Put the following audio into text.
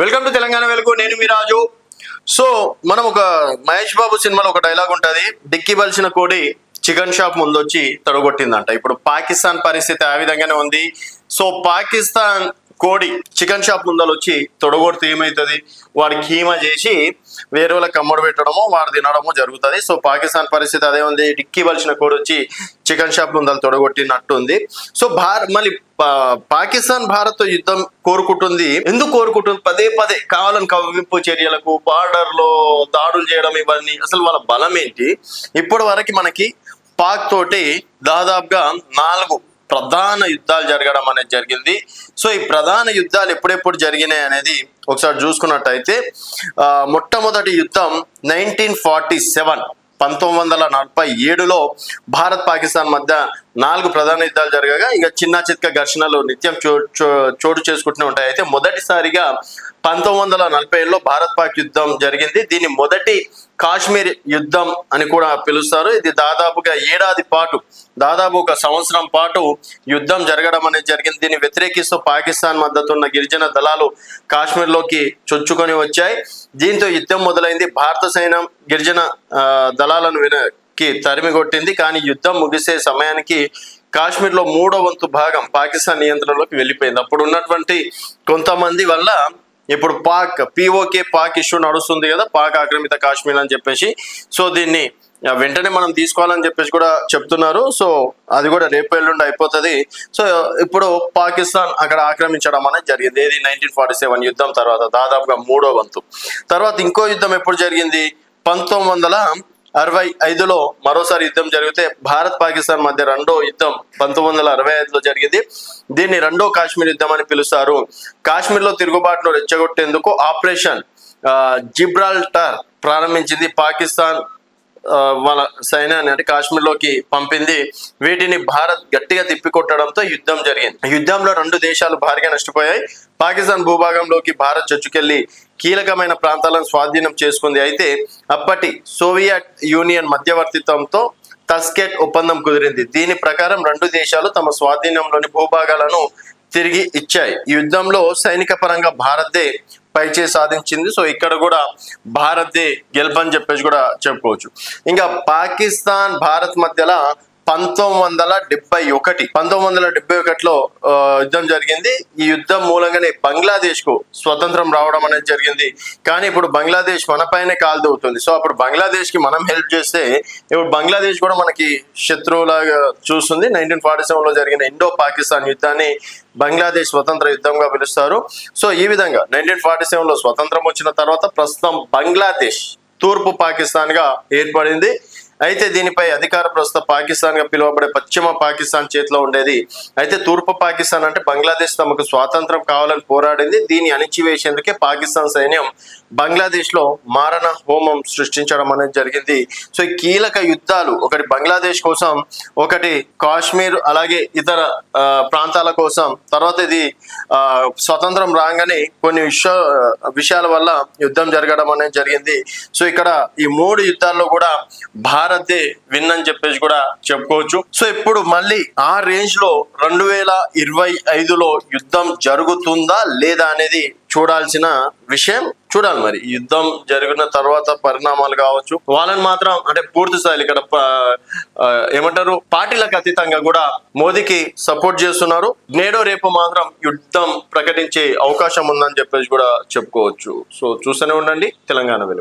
Welcome to Telangana వెలుగు నేను మీ రాజు. So మనం ఒక మహేష్ బాబు సినిమాలో ఒక డైలాగ్ ఉంటుంది. డిక్కి బలిసిన కోడి చికెన్ షాప్ ముందు వచ్చి తడగొట్టిందంట. ఇప్పుడు పాకిస్తాన్ పరిస్థితి ఆ విధంగానే ఉంది. సో పాకిస్తాన్ కోడి చికెన్ షాప్ ముందలు వచ్చి తొడగొడితే ఏమవుతుంది వాడి కీమా చేసి వేరే వాళ్ళకి కమ్మడి పెట్టడమో వాడు తినడమో జరుగుతుంది. సో పాకిస్తాన్ పరిస్థితి అదే ఉంది. డిక్కి వలసిన కోడి వచ్చి చికెన్ షాప్ ముందలు తొడగొట్టినట్టు ఉంది సో భార మళ్ళీ పా- పాకిస్తాన్ భారత్ యుద్ధం కోరుకుంటుంది. ఎందుకు కోరుకుంటుంది? పదే పదే కావాలని కవ్వింపు చర్యలకు బార్డర్లో దాడులు చేయడం ఇవన్నీ. అసలు వాళ్ళ బలం ఏంటి? ఇప్పటి వరకు మనకి పాక్ తోటి దాదాపుగా నాలుగు ప్రధాన యుద్ధాలు జరగడం అనేది జరిగింది. సో ఈ ప్రధాన యుద్ధాలు ఎప్పుడెప్పుడు జరిగినాయి అనేది ఒకసారి చూసుకున్నట్టయితే మొట్టమొదటి యుద్ధం నైన్టీన్ ఫార్టీ సెవెన్ పంతొమ్మిది వందల నలభై ఏడులో భారత్ పాకిస్తాన్ మధ్య నాలుగు ప్రధాన యుద్ధాలు జరగగా ఇక చిన్న చిత్క ఘర్షణలు నిత్యం చో- చోటు చేసుకుంటూనే ఉంటాయి. అయితే మొదటిసారిగా పంతొమ్మిది వందల నలభై ఏడులో భారత్ పాక్ యుద్ధం జరిగింది. దీన్ని మొదటి కాశ్మీర్ యుద్ధం అని కూడా పిలుస్తారు. ఇది దాదాపుగా ఏడాది పాటు దాదాపు ఒక సంవత్సరం పాటు యుద్ధం జరగడం అనేది జరిగింది. దీన్ని వ్యతిరేకిస్తూ పాకిస్తాన్ మద్దతు ఉన్న గిరిజన దళాలు కాశ్మీర్లోకి చొచ్చుకొని వచ్చాయి. దీంతో యుద్ధం మొదలైంది. భారత సైన్యం గిరిజన దళాలను కి తరిమి కొట్టింది. కానీ యుద్ధం ముగిసే సమయానికి కాశ్మీర్లో మూడో వంతు భాగం పాకిస్తాన్ నియంత్రణలోకి వెళ్ళిపోయింది. అప్పుడు ఉన్నటువంటి కొంతమంది వల్ల ఇప్పుడు పాక్ పిఓకే పాక్ ఇష్యూ నడుస్తుంది కదా పాక్ ఆక్రమిత కాశ్మీర్ అని చెప్పేసి. సో దీన్ని వెంటనే మనం తీసుకోవాలని చెప్పేసి కూడా చెప్తున్నారు. సో అది కూడా రేపు ఎల్లుండి అయిపోతుంది. సో ఇప్పుడు పాకిస్తాన్ అక్కడ ఆక్రమించడం అనేది జరిగింది. ఏది? నైన్టీన్ ఫార్టీ సెవెన్ యుద్ధం తర్వాత దాదాపుగా మూడో వంతు. తర్వాత ఇంకో యుద్ధం ఎప్పుడు జరిగింది? పంతొమ్మిది వందల అరవై ఐదులో మరోసారి యుద్ధం జరిగితే భారత్ పాకిస్తాన్ మధ్య రెండో యుద్ధం పంతొమ్మిది వందల అరవై ఐదులో జరిగింది. దీన్ని రెండో కాశ్మీర్ యుద్ధం అని పిలుస్తారు. కాశ్మీర్లో తిరుగుబాటును రెచ్చగొట్టేందుకు ఆపరేషన్ జిబ్రాల్టర్ ప్రారంభించింది. పాకిస్తాన్ వాళ్ళ సైన్యాన్ని అంటే కాశ్మీర్లోకి పంపింది. వీటిని భారత్ గట్టిగా తిప్పికొట్టడంతో యుద్ధం జరిగింది. యుద్ధంలో రెండు దేశాలు భారీగా నష్టపోయాయి. పాకిస్తాన్ భూభాగంలోకి భారత్ చొచ్చుకెళ్ళి కీలకమైన ప్రాంతాలను స్వాధీనం చేసుకుంది. అయితే అప్పటి సోవియట్ యూనియన్ మధ్యవర్తిత్వంతో తస్కెట్ ఒప్పందం కుదిరింది. దీని ప్రకారం రెండు దేశాలు తమ స్వాధీనంలోని భూభాగాలను తిరిగి ఇచ్చాయి. యుద్ధంలో సైనిక పరంగా భారత్దే పైచే సాధించింది. సో ఇక్కడ కూడా భారతే గెలుపని చెప్పేసి కూడా చెప్పుకోవచ్చు. ఇంకా పాకిస్తాన్ భారత్ మధ్యలో పంతొమ్మిది వందల డెబ్బై ఒకటి. పంతొమ్మిది వందల డెబ్బై ఒకటిలో యుద్ధం జరిగింది. ఈ యుద్ధం మూలంగానే బంగ్లాదేశ్కు స్వతంత్రం రావడం అనేది జరిగింది. కానీ ఇప్పుడు బంగ్లాదేశ్ మన పైనే కాలుదవుతుంది సో అప్పుడు బంగ్లాదేశ్కి మనం హెల్ప్ చేస్తే ఇప్పుడు బంగ్లాదేశ్ కూడా మనకి శత్రువులాగా చూస్తుంది. నైన్టీన్ ఫార్టీ సెవెన్లో జరిగిన ఇండో పాకిస్తాన్ యుద్ధాన్ని బంగ్లాదేశ్ స్వతంత్ర యుద్ధంగా పిలుస్తారు. సో ఈ విధంగా నైన్టీన్ ఫార్టీ సెవెన్లో స్వతంత్రం వచ్చిన తర్వాత ప్రస్తుతం బంగ్లాదేశ్ తూర్పు పాకిస్తాన్గా ఏర్పడింది. అయితే దీనిపై అధికార ప్రస్తుత పాకిస్తాన్గా పిలువబడే పశ్చిమ పాకిస్తాన్ చేతిలో ఉండేది. అయితే తూర్పు పాకిస్తాన్ అంటే బంగ్లాదేశ్ తమకు స్వాతంత్రం కావాలని పోరాడింది. దీన్ని అణిచివేసేందుకే పాకిస్తాన్ సైన్యం బంగ్లాదేశ్లో మారణ హోమం సృష్టించడం అనేది జరిగింది. సో ఈ కీలక యుద్ధాలు ఒకటి బంగ్లాదేశ్ కోసం ఒకటి కాశ్మీర్ అలాగే ఇతర ప్రాంతాల కోసం తర్వాత ఇది ఆ, స్వతంత్రం రాగానే కొన్ని విషయ విషయాల వల్ల యుద్ధం జరగడం అనేది జరిగింది. సో ఇక్కడ ఈ మూడు యుద్ధాల్లో కూడా భారతే విన్ అని చెప్పేసి కూడా చెప్పుకోవచ్చు. సో ఇప్పుడు మళ్ళీ ఆ రేంజ్లో రెండు వేల ఇరవై ఐదులో యుద్ధం జరుగుతుందా లేదా అనేది చూడాల్సిన విషయం చూడాలి మరి. యుద్ధం జరిగిన తర్వాత పరిణామాలు కావచ్చు. వాళ్ళని మాత్రం అంటే పూర్తి స్థాయిలో ఇక్కడ ఏమంటారు? పార్టీలకు అతీతంగా కూడా మోదీకి సపోర్ట్ చేస్తున్నారు. నేడో రేపు మాత్రం యుద్ధం ప్రకటించే అవకాశం ఉందని చెప్పేసి కూడా చెప్పుకోవచ్చు. సో చూస్తూనే ఉండండి. తెలంగాణ వెలుగు.